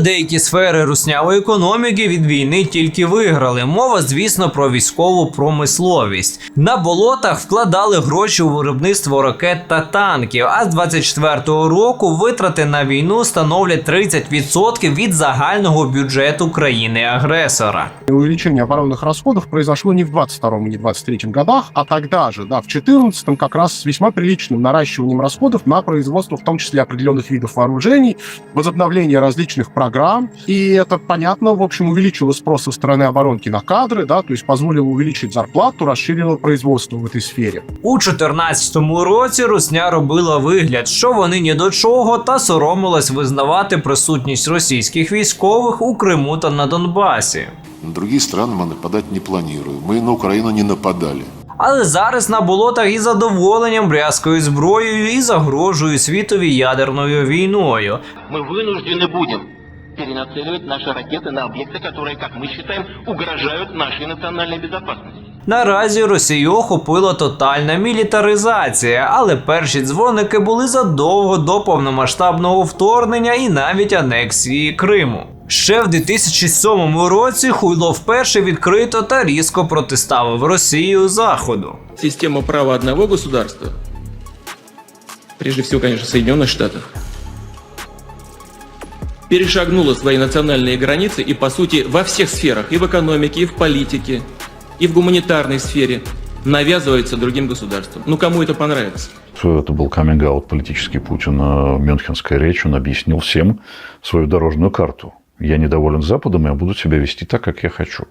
деякі сфери руснявої економіки від війни тільки виграли. Мова, звісно, про військову промисловість. На болотах вкладали гроші у виробництво ракет та танків. А з 24-го року витрати на війну становлять 30% від загального бюджету країни-агресора. Увеличение оборонных расходов произошло не в 22 и не в 23 годах, а тогда же, да, в 14 как раз с весьма приличным наращиванием расходов на производство, в том числе определенных видов вооружений, возобновление различных программ. И это, понятно, в общем, увеличило спрос со стороны оборонки на кадры, да, то есть позволило увеличить зарплату, расширило производство в этой сфере. У 14-му році Русня робила вигляд, що вони ні до чого, та соромилась визнавати присутність російських військових у Криму та на Донбасі. На другие страны мы нападать не планируем. Мы на Украину не нападали. Але зараз на болотах із задоволенням брязкають зброєю і загрожують світові ядерною війною. мы вынуждены будем перенацеливать наши ракеты на объекты, которые, как мы считаем, угрожают нашей национальной безопасности. Наразі Росію охопила тотальна мілітаризація, але перші дзвоники були задовго до повномасштабного вторгнення і навіть анексії Криму. Ще в 2007 році Хуйло вперше відкрито та різко протиставив Росію Заходу. Система права одного государства, прежде всего, конечно, Соединенных Штатов, перешагнула свои национальные границы и, по сути, во всех сферах, и в экономике, и в политике, и в гуманитарной сфере, навязывается другим государствам. Ну, кому это понравится? Это был каминг-аут политический Путина в Мюнхенской речи. Он объяснил всем свою дорожную карту. Я недоволен Западом, я буду себя вести так, как я хочу.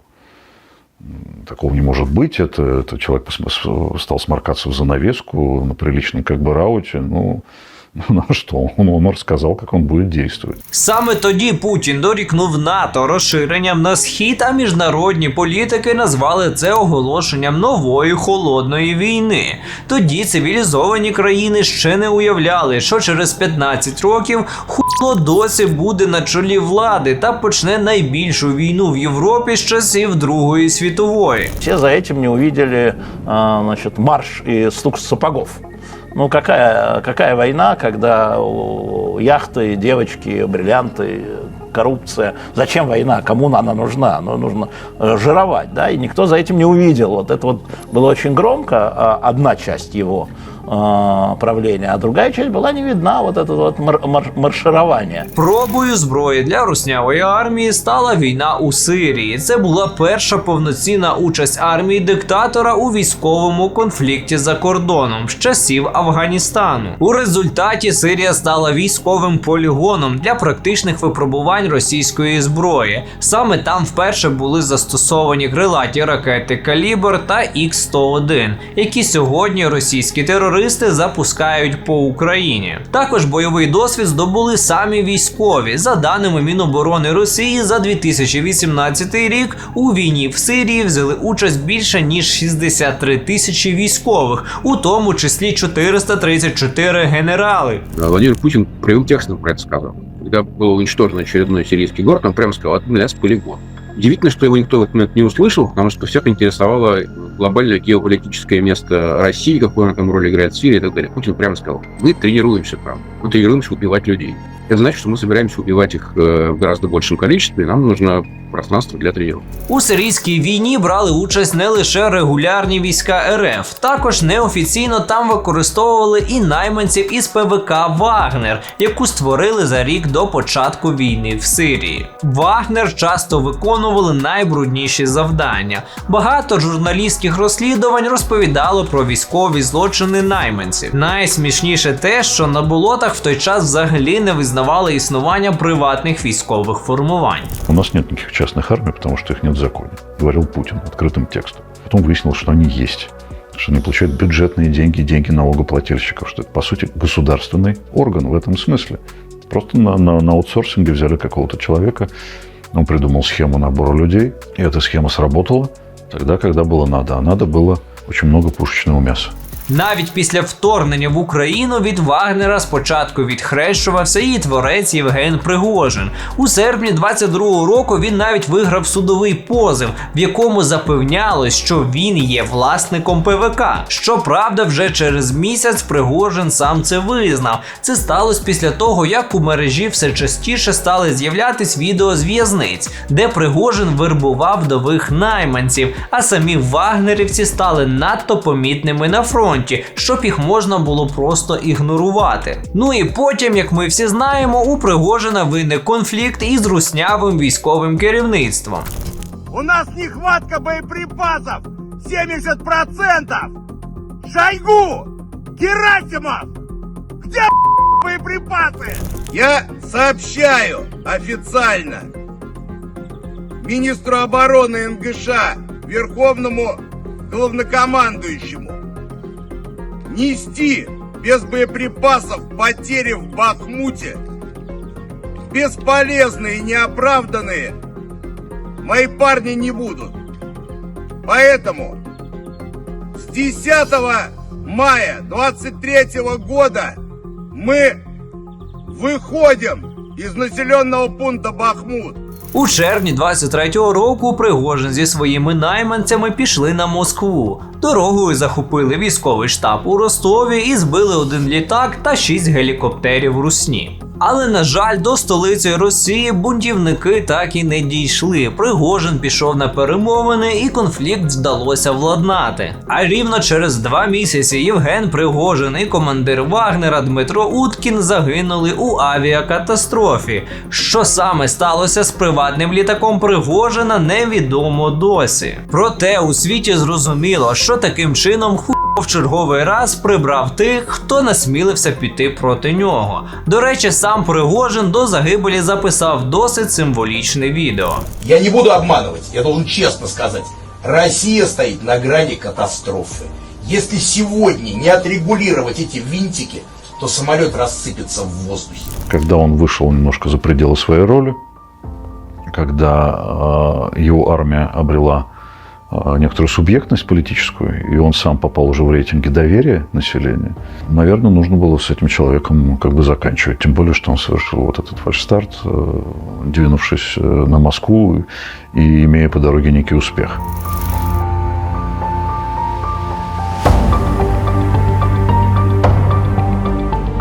Такого не может быть. Это, это человек стал сморкаться в занавеску на приличном как бы рауте. Ну, ну а что? Он, он рассказал, как он будет. Саме тоді Путін дорікнув НАТО розширенням на схід, а міжнародні політики назвали це оголошенням нової холодної війни. Тоді цивілізовані країни ще не уявляли, що через 15 років хуйло досі буде на чолі влади та почне найбільшу війну в Європі з часів Другої світової. Все за этим не увидели а, марш и стук сапогов. Ну, какая, какая война, когда о, яхты, девочки, бриллианты, коррупция. Зачем война? Кому она нужна? Ну, нужно э, жировать, да, и никто за этим не увидел. Вот это вот было очень громко, а, одна часть его а, правления, а другая часть была не видна, вот это вот мар- мар- марширование. Пробою зброї для руснявої армії стала війна у Сирії. Це була перша повноцінна участь армії диктатора у військовому конфлікті за кордоном з часів Афганістану. У результаті Сирія стала військовим полігоном для практичних випробувань російської зброї. Саме там вперше були застосовані крилаті ракети Калібр та Х-101, які сьогодні російські терористи запускають по Україні. Також бойовий досвід здобули самі військові. За даними Міноборони Росії, за 2018 рік у війні в Сирії взяли участь більше ніж 63 тисячі військових, у тому числі 434 генерали. Владимир Путин прямым текстом про это сказал. Когда был уничтожен очередной сирийский город, он прямо сказал, это для нас полигон. Удивительно, что его никто в этот момент не услышал, потому что всех интересовало глобальное геополитическое место России, какую она там роль играет в Сирии и так далее. Путин прямо сказал, мы тренируемся там, мы тренируемся убивать людей. Это значит, что мы собираемся убивать их э, в гораздо большем количестве, и нам нужно пространство для тренировок. У сирійській війні брали участь не лише регулярні війська РФ, також неофіційно там використовували і найманців із ПВК Вагнер, яку створили за рік до початку війни в Сирії. Вагнер часто виконували найбрудніші завдання. Багато журналістських розслідувань розповідало про військові злочини найманців. Найсмішніше те, що на болотах в той час взагалі не визнавали існування приватних військових формувань. У нас нет никаких частных армий, потому что их нет в законе, говорил Путин открытым текстом. Потом выяснилось, что они есть, что они получают бюджетные деньги, деньги налогоплательщиков, что это, по сути, государственный орган в этом смысле. Просто на, на, на аутсорсинге взяли какого-то человека, он придумал схему набора людей, и эта схема сработала тогда, когда было надо, а надо было очень много пушечного мяса. Навіть після вторгнення в Україну від Вагнера спочатку відхрещувався її творець Євген Пригожин. У серпні 22-го року він навіть виграв судовий позов, в якому запевнялось, що він є власником ПВК. Щоправда, вже через місяць Пригожин сам це визнав. Це сталося після того, як у мережі все частіше стали з'являтись відео з в'язниць, де Пригожин вербував нових найманців, а самі вагнерівці стали надто помітними на фронті, щоб їх можна було просто ігнорувати. Ну і потім, як ми всі знаємо, у Пригожина виник конфлікт із руснявим військовим керівництвом. У нас нехватка боеприпасов 70%! Шойгу! Герасимов! Где боеприпасы? Я сообщаю официально министру обороны НГШ, верховному главнокомандующему, нести без боеприпасов потери в Бахмуте бесполезные неоправданные мои парни не будут. Поэтому с 10 мая 23 года мы выходим из населенного пункта Бахмут. У червні 23-го року Пригожин зі своїми найманцями пішли на Москву. Дорогою захопили військовий штаб у Ростові і збили один літак та шість гелікоптерів Русні. Але на жаль, до столиці Росії бунтівники так і не дійшли. Пригожин пішов на перемовини, і конфлікт вдалося владнати. А рівно через два місяці Євген Пригожин і командир Вагнера Дмитро Уткін загинули у авіакатастрофі. Що саме сталося з приватним літаком Пригожина, невідомо досі. Проте у світі зрозуміло, що таким чином ху В черговий раз прибрав тих, хто насмілився піти проти нього. До речі, сам Пригожин до загибелі записав досить символічне відео. Я не буду обманывать, я должен честно сказать. Россия стоит на грани катастрофы. Если сегодня не отрегулировать эти винтики, то самолет рассыпется в воздухе. Когда он вышел немножко за пределы своей роли, когда э, его армия обрела э, некоторую субъектность политическую, и он сам попал уже в рейтинги доверия населения, наверное, нужно было с этим человеком как бы заканчивать. Тем более, что он совершил вот этот фальшстарт, э, двинувшись э, на Москву и имея по дороге некий успех.